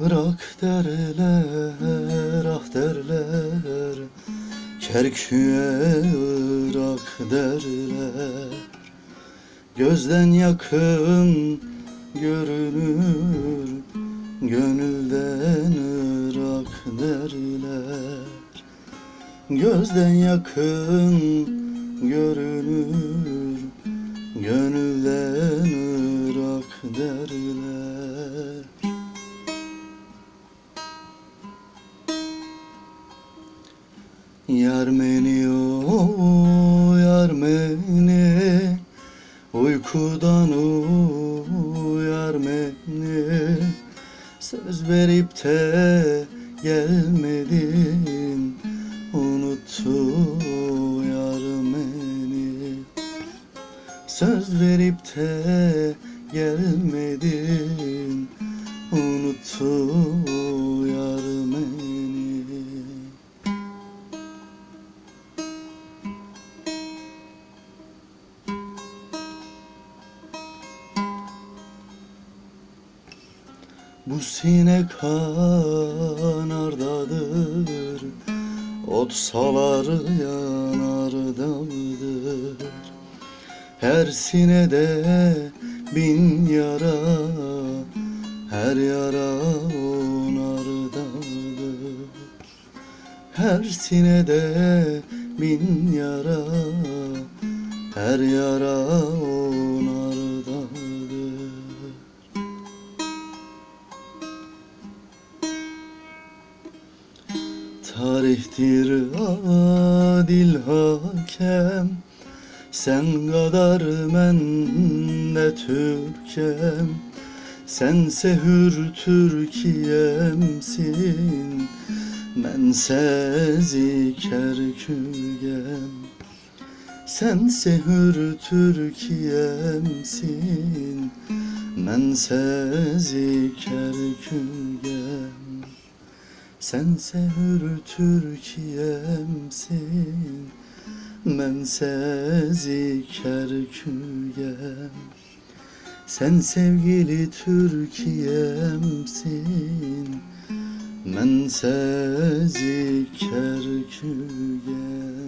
Irak derler, ah derler. Kerkük'e Irak derler. Gözden yakın görünür Gönülden Irak derler. Gözden yakın görünür Gönülden Yar o yar Uykudan uyar beni Söz verip de gelmedin. Unuttu yar Söz verip de gelmedin. Unuttu Bu sine kanardadır Ot salar yanardadır Her sinede bin yara Her yara onardadır Her sinede bin yara Her yara onardadır Tarihtir adil hakem Sen kadar men de Türkem. Sense hür Türkiye'msin Mense Kerkügem Sense hür Türkiye'msin Mense Kerkügem Sense hür Türkiye'msin. Ben sezi Kerkügem Sen sevgili Türkiye'msin. Ben sezi Kerkügem